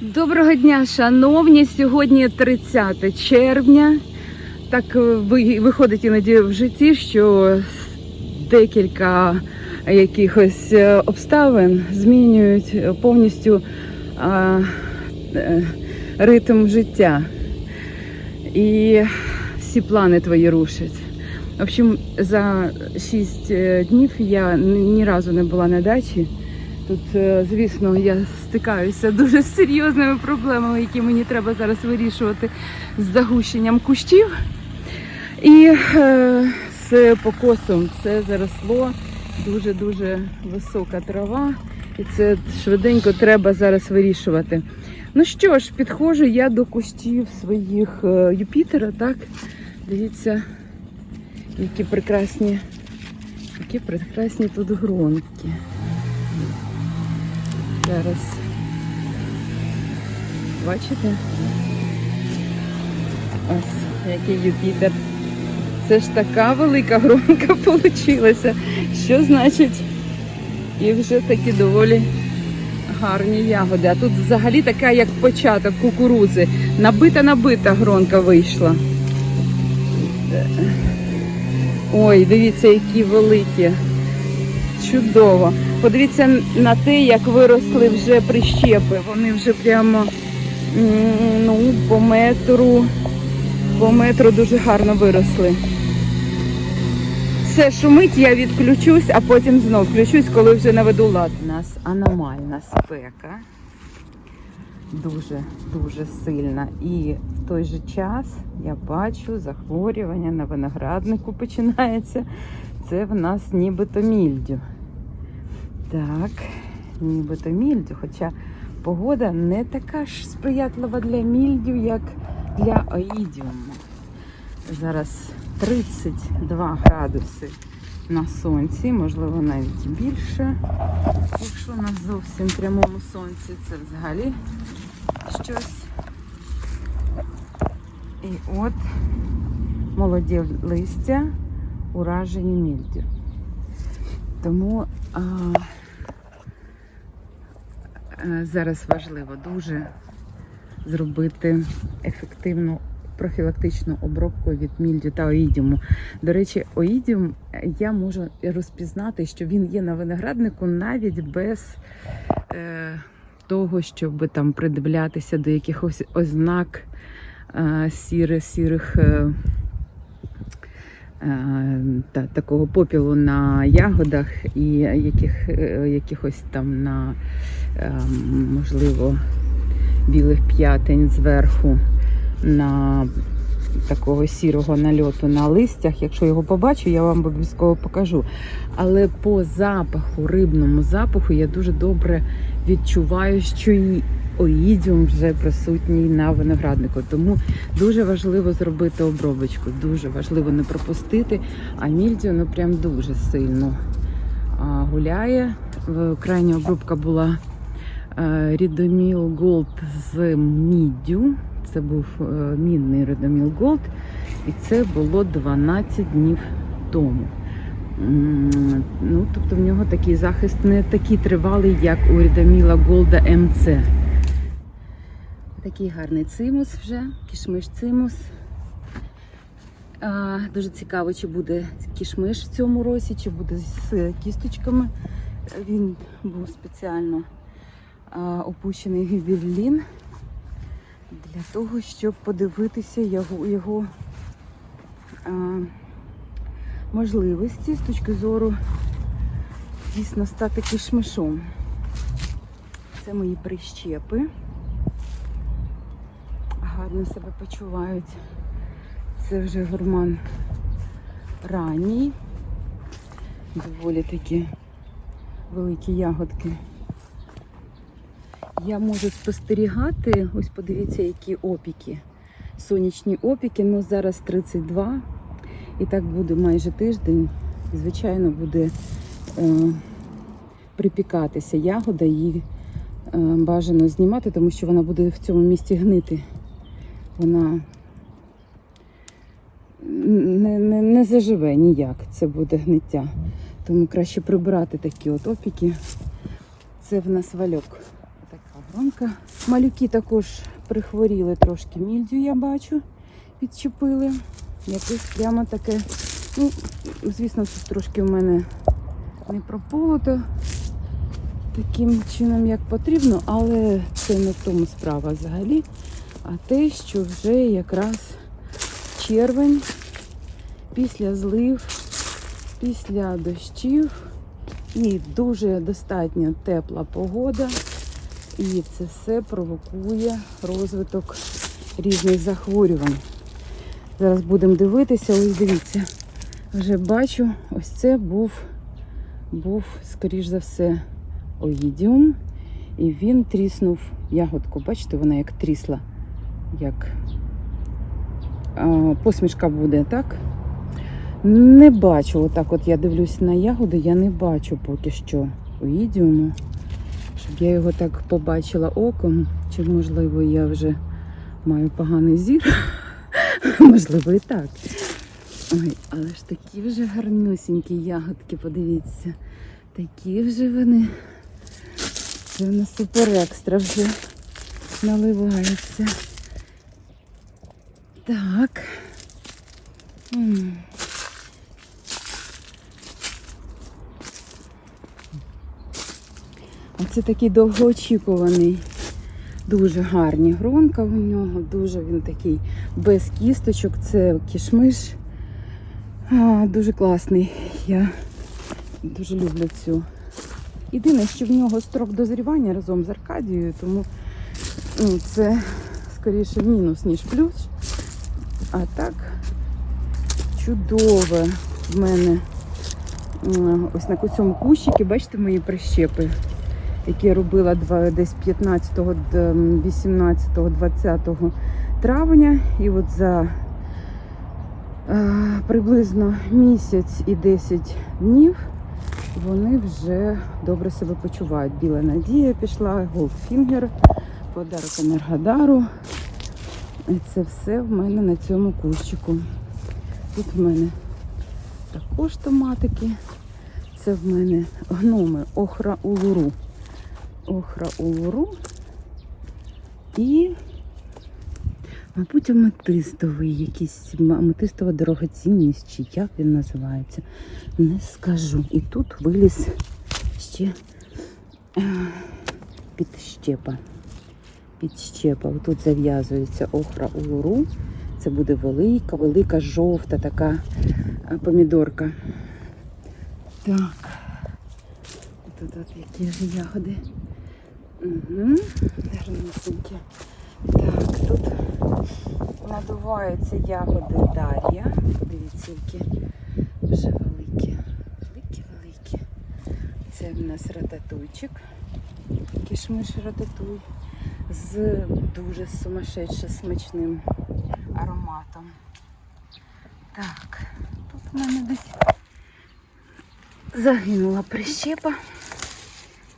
Доброго дня, шановні. Сьогодні 30 червня. Так е, виходить іноді в житті, що декілька якихось е, обставин змінюють е, повністю а, ритм життя. І всі плани твої рушать. В общем, за 6 днів я ні разу не була на дачі. Тут, е, звісно, я стикаюся дуже з серйозними проблемами, які мені треба зараз вирішувати з загущенням кущів. І е, з покосом це заросло дуже-дуже висока трава, і це швиденько треба зараз вирішувати. Ну що ж, підходжу я до кущів своїх е, Юпітера, так? Дивіться, які прекрасні, які прекрасні тут гронки. Зараз. Бачите? Ось, який Юпітер. Це ж така велика громка получилася. Що значить? І вже такі доволі гарні ягоди. А тут взагалі така, як початок кукурузи. Набита-набита гронка вийшла. Ой, дивіться, які великі. Чудово. Подивіться на те, як виросли вже прищепи. Вони вже прямо ну, по метру, по метру дуже гарно виросли. Все шумить, я відключусь, а потім знов включусь, коли вже наведу лад. У нас аномальна спека. Дуже, дуже сильна. І в той же час я бачу захворювання на винограднику починається. Це в нас нібито мільдю. Так, нібито мільдю. Хоча погода не така ж сприятлива для мільдю, як для оїдіуму. Зараз 32 градуси на сонці, можливо, навіть більше. Якщо на зовсім прямому сонці, це взагалі щось. І от молоді листя уражені мільдю. Тому а, е, зараз важливо дуже зробити ефективну профілактичну обробку від мільдю та оїдіуму. До речі, оїдіум е, я можу розпізнати, що він є на винограднику навіть без е, того, щоб там придивлятися до якихось ознак е, сіри, сірих. Е, е, та, такого попілу на ягодах і яких, е, якихось там на е, можливо білих п'ятень зверху на такого сірого нальоту на листях. Якщо його побачу, я вам обов'язково покажу. Але по запаху, рибному запаху, я дуже добре відчуваю, що і оїдіум вже присутній на винограднику. Тому дуже важливо зробити обробочку, дуже важливо не пропустити. А мільдіо ну прям дуже сильно гуляє. Крайня обробка була Рідоміл Голд з міддю. Це був е, мінний Рідоміл Голд, і це було 12 днів тому. Ну, тобто в нього такий захист не такий тривалий, як у Рідоміла Голда МЦ. Такий гарний цимус вже, кішмиш цимус. А, дуже цікаво, чи буде кішмиш в цьому році, чи буде з кісточками. Він був спеціально а, опущений гіберлін для того, щоб подивитися його, його а, можливості з точки зору дійсно стати кишмишом. Це мої прищепи. Гарно себе почувають. Це вже гурман ранній. Доволі такі великі ягодки. Я можу спостерігати, ось подивіться, які опіки. Сонячні опіки, ну зараз 32. І так буде майже тиждень. Звичайно, буде е, припікатися ягода, її е, бажано знімати, тому що вона буде в цьому місці гнити. Вона не, не, не заживе ніяк, це буде гниття. Тому краще прибирати такі от опіки. Це в нас вальок. Така Гронка. Малюки також прихворіли трошки мільдю, я бачу, підчепили. Якесь прямо таке. Ну, звісно, тут трошки в мене не прополото таким чином, як потрібно, але це не в тому справа взагалі, а те, що вже якраз червень після злив, після дощів і дуже достатньо тепла погода. І це все провокує розвиток різних захворювань. Зараз будемо дивитися, ось дивіться. Вже бачу, ось це був, був, скоріш за все, оїдіум. І він тріснув ягодку. Бачите, вона як трісла, як посмішка буде, так? Не бачу, отак от я дивлюся на ягоди, я не бачу поки що оїдіуму. Щоб я його так побачила оком, чи можливо я вже маю поганий зір. Можливо, і так. Ой, але ж такі вже гарнюсінькі ягодки, подивіться. Такі вже вони. Це в нас супер екстра вже наливається. Так. Оце такий довгоочікуваний. Дуже гарні гронка у нього, дуже він такий без кісточок, це кішмиш. А, дуже класний. Я дуже люблю цю. Єдине, що в нього строк дозрівання разом з Аркадією, тому ну, це скоріше мінус, ніж плюс. А так чудове в мене ось на цьому кущику, бачите мої прищепи які я робила десь 15, д- 18, 20 травня. І от за е, приблизно місяць і 10 днів вони вже добре себе почувають. Біла Надія пішла, Голдфінгер, подарок Енергодару. Це все в мене на цьому кущику. Тут в мене також томатики. Це в мене гноми охра улуру охра улуру і, мабуть, аметистовий якийсь аметистова дорогоцінність, чи як він називається, не скажу. І тут виліз ще е, підщепа. Підщепа. Тут зав'язується охра улуру. Це буде велика, велика, жовта така е, помідорка. Так. Тут от які ж ягоди. Угу. Так, тут надуваються ягоди Дар'я. Подивіться, які вже великі. Великі-великі. Це в нас рататуйчик. Кішмиш рататуй з дуже сумасшедше смачним ароматом. Так, тут в мене десь загинула прищепа.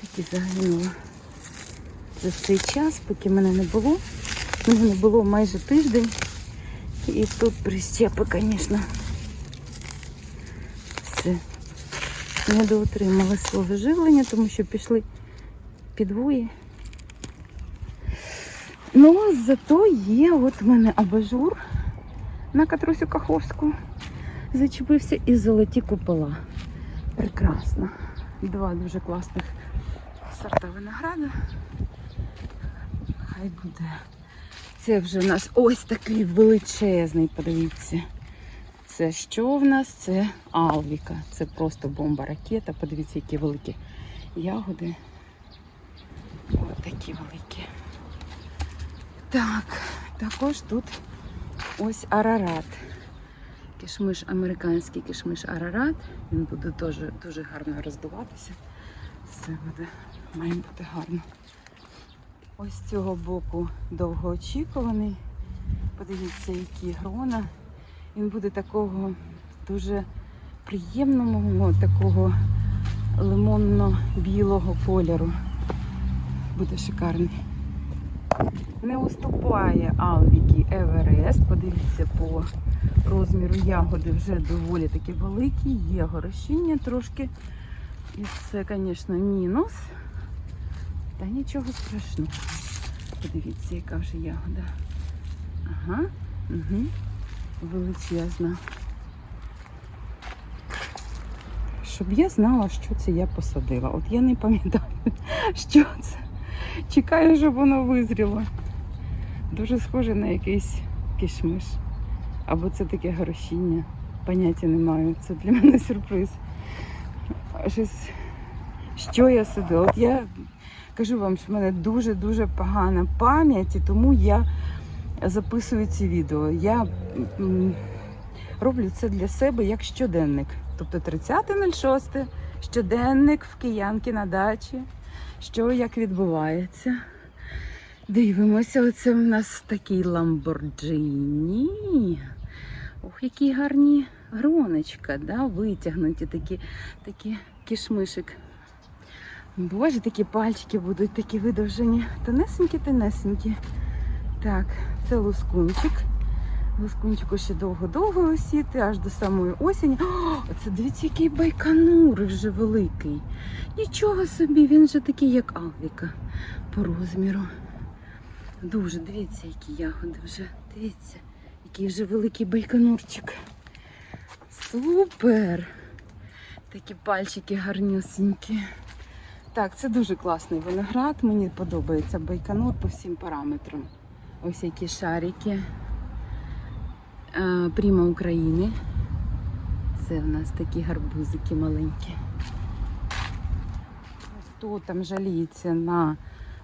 Таки загинула за цей час, поки мене не було. Мене не було майже тиждень. І тут прищепи, звісно, все. Не доотримали свого живлення, тому що пішли підвої. Ну, зато є от в мене абажур на Катрусю Каховську. Зачепився і золоті купола. Прекрасно. Два дуже класних сорта винограду. Хай буде. Це вже у нас ось такий величезний, подивіться. Це що в нас? Це Алвіка. Це просто бомба ракета. Подивіться, які великі ягоди. Ось такі великі. Так, також тут ось арарат. Кишмиш, американський кишмиш арарат. Він буде дуже, дуже гарно роздуватися. Все буде, має бути гарно. Ось з цього боку довгоочікуваний. Подивіться, які грона. Він буде такого дуже приємного, такого лимонно-білого кольору. Буде шикарний. Не уступає Алвіки Еверест. Подивіться по розміру ягоди вже доволі таки великі, є горощіння трошки. І це, звісно, мінус. Та нічого страшного. Подивіться, яка вже ягода. Ага, угу. величезна. Щоб я знала, що це я посадила. От я не пам'ятаю, що це. Чекаю, щоб воно визріло. Дуже схоже на якийсь кишмиш. Або це таке горошіння. Поняття не маю. Це для мене сюрприз. Щось, що я садила? От я кажу вам, що в мене дуже-дуже погана пам'ять, і тому я записую ці відео. Я роблю це для себе як щоденник. Тобто 30.06, щоденник в киянки на дачі. Що як відбувається. Дивимося, оце в нас такий ламборджині. Ох, які гарні гроночка, да? витягнуті такі, такі кішмишик. Боже, такі пальчики будуть такі видовжені. Тонесенькі, тонесенькі. Так, це лускунчик. Лускунчику ще довго-довго осіти, аж до самої осені. О, це дивіться, який байканур вже великий. Нічого собі, він же такий, як Алвіка по розміру. Дуже, дивіться, які ягоди вже. Дивіться, який вже великий байконурчик. Супер! Такі пальчики гарнюсінькі. Так, це дуже класний виноград. Мені подобається байконур по всім параметрам. Ось які шарики. Е, Пріма України. Це в нас такі гарбузики маленькі. Хто там жаліється на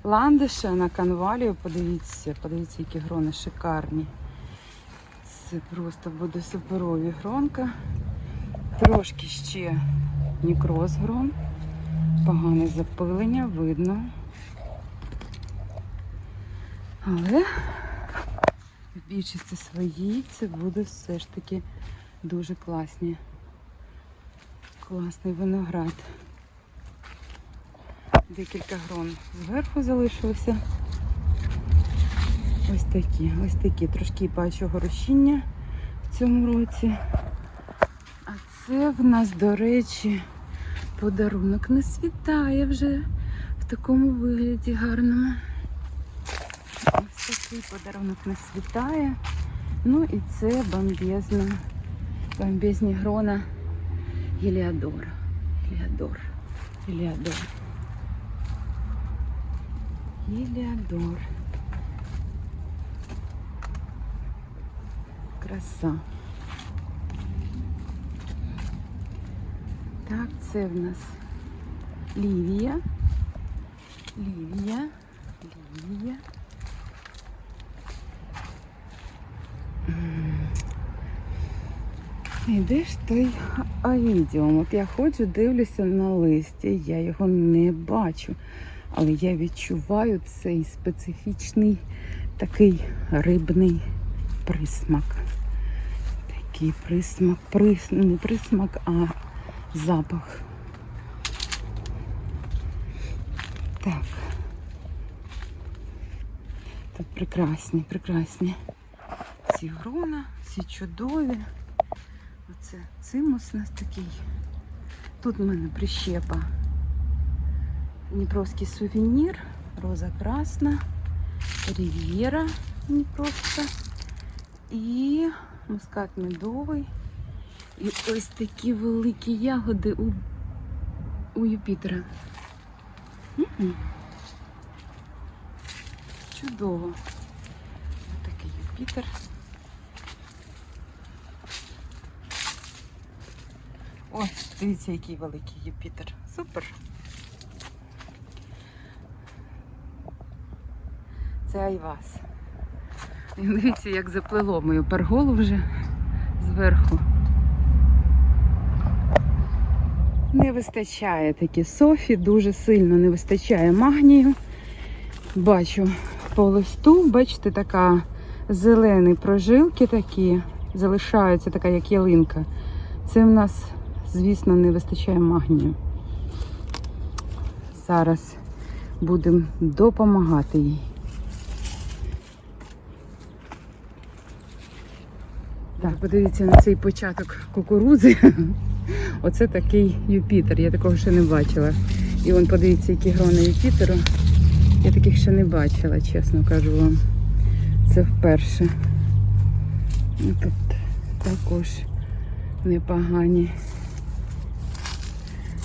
ландиша, на канвалію, подивіться, подивіться, які грони шикарні. Це просто буде суперові гронка. Трошки ще нікроз грон. Погане запилення, видно. Але в більшості своїй це буде все ж таки дуже класні. Класний виноград. Декілька грон зверху залишилося. Ось такі, ось такі. Трошки бачу горошіння в цьому році. А це в нас, до речі, подарунок не світає вже в такому вигляді гарному. Ось такий подарунок не світає. Ну і це бомбезна, бомбезні грона Геліадор. Геліадор. Геліадор. Геліадор. Краса. Так, це в нас Лівія. Лівія. Лівія. І де ж той аїдіум? От я ходжу, дивлюся на листі, я його не бачу. Але я відчуваю цей специфічний такий рибний присмак. Такий присмак, прис... не присмак, а запах. Так. Тут прекрасні, прекрасні ці грона, ці чудові. Оце цимус у нас такий. Тут в мене прищепа. Дніпровський сувенір, роза красна, рів'єра Дніпровська і мускат медовий. І ось такі великі ягоди у, у Юпітера. М-м. Чудово. Ось такий Юпітер. О, дивіться, який великий Юпітер. Супер. Це Айвас. І дивіться, як заплило мою перголу вже зверху. Не вистачає такі Софі, дуже сильно не вистачає магнію. Бачу по листу, бачите, така зелені прожилки такі, залишаються така, як ялинка. Це в нас, звісно, не вистачає магнію. Зараз будемо допомагати їй. Так, подивіться на цей початок кукурудзи. Оце такий Юпітер. Я такого ще не бачила. І вон подивіться, які грони Юпітеру. Я таких ще не бачила, чесно кажу вам. Це вперше. Ну, Тут також непогані.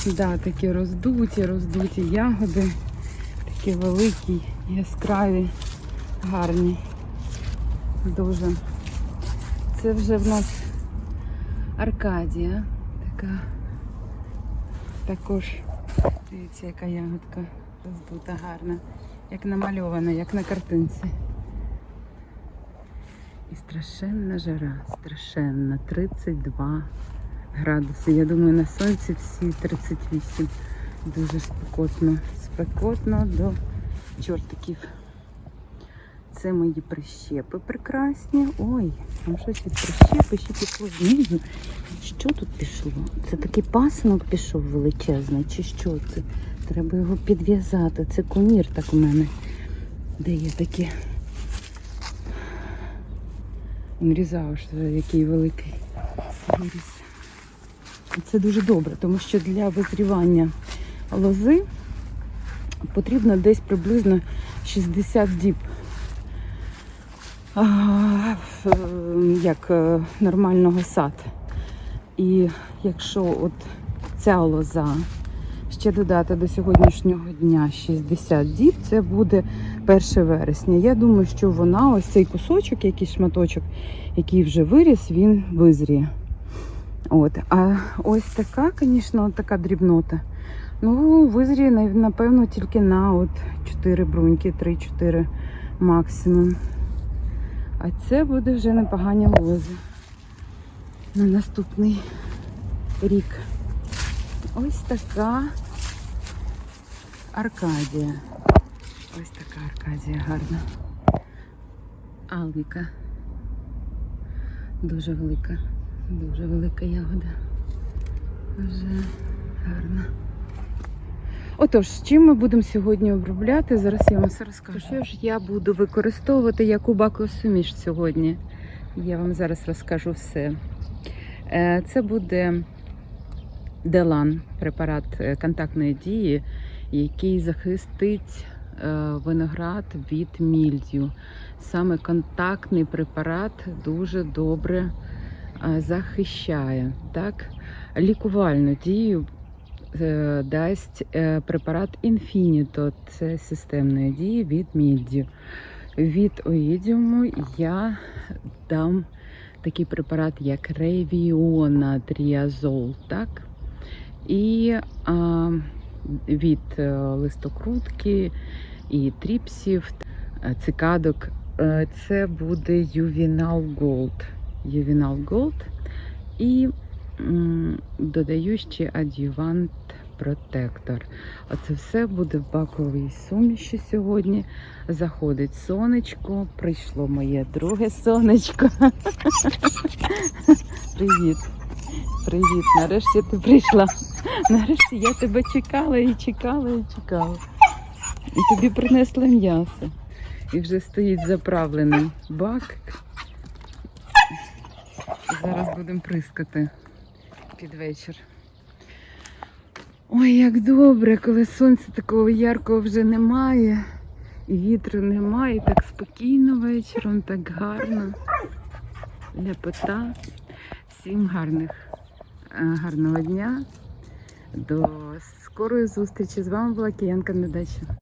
Да, такі роздуті, роздуті ягоди, такі великі, яскраві, гарні. Дуже. Це вже в нас Аркадія. Така також, дивіться, яка ягодка роздута, гарна, як намальована, як на картинці. І страшенна жара, страшенна, 32 градуси. Я думаю, на сонці всі 38. Дуже спекотно. Спекотно до чортиків. Це мої прищепи прекрасні. Ой, там щось від прищепи ще пішло знизу. Що тут пішло? Це такий пасинок пішов величезний, чи що це? Треба його підв'язати. Це комір так у мене. Де є такі. Він різав, що який великий. Це дуже добре, тому що для визрівання лози потрібно десь приблизно 60 діб. Як е, нормального сад. І якщо от ця лоза ще додати до сьогоднішнього дня 60 діб, це буде 1 вересня. Я думаю, що вона, ось цей кусочок, якийсь шматочок, який вже виріс, він визріє. От. А ось така, звісно, така дрібнота. Ну, визріє, напевно, тільки на от 4 бруньки, 3-4 максимум. А це буде вже непогані лози на наступний рік. Ось така Аркадія. Ось така Аркадія гарна. Алвіка. Дуже велика, дуже велика ягода. Вже гарна. Отож, чим ми будемо сьогодні обробляти? Зараз я вам все розкажу. Що ж я буду використовувати яку бакосуміш сьогодні? Я вам зараз розкажу все. Е, Це буде Делан, препарат е, контактної дії, який захистить е, виноград від мільдю. Саме контактний препарат дуже добре захищає. Так? Лікувальну дію дасть е, препарат Infinito, це системної дії від мільдю. Від оїдіуму я дам такий препарат, як ревіона тріазол, так? І а, від е, листокрутки і тріпсів, е, цикадок. е, Це буде Juvenal Gold. Juvenal Gold. І додаю ще адювант протектор. Оце все буде в баковій суміші сьогодні. Заходить сонечко, прийшло моє друге сонечко. Привіт. Привіт, нарешті ти прийшла. Нарешті я тебе чекала і чекала і чекала. І тобі принесли м'ясо. І вже стоїть заправлений бак. Зараз будемо прискати під вечір. Ой, як добре, коли сонця такого яркого вже немає, і вітру немає, і так спокійно вечором, так гарно. Ляпота. Всім гарних, е, гарного дня. До скорої зустрічі. З вами була Киянка на дачі.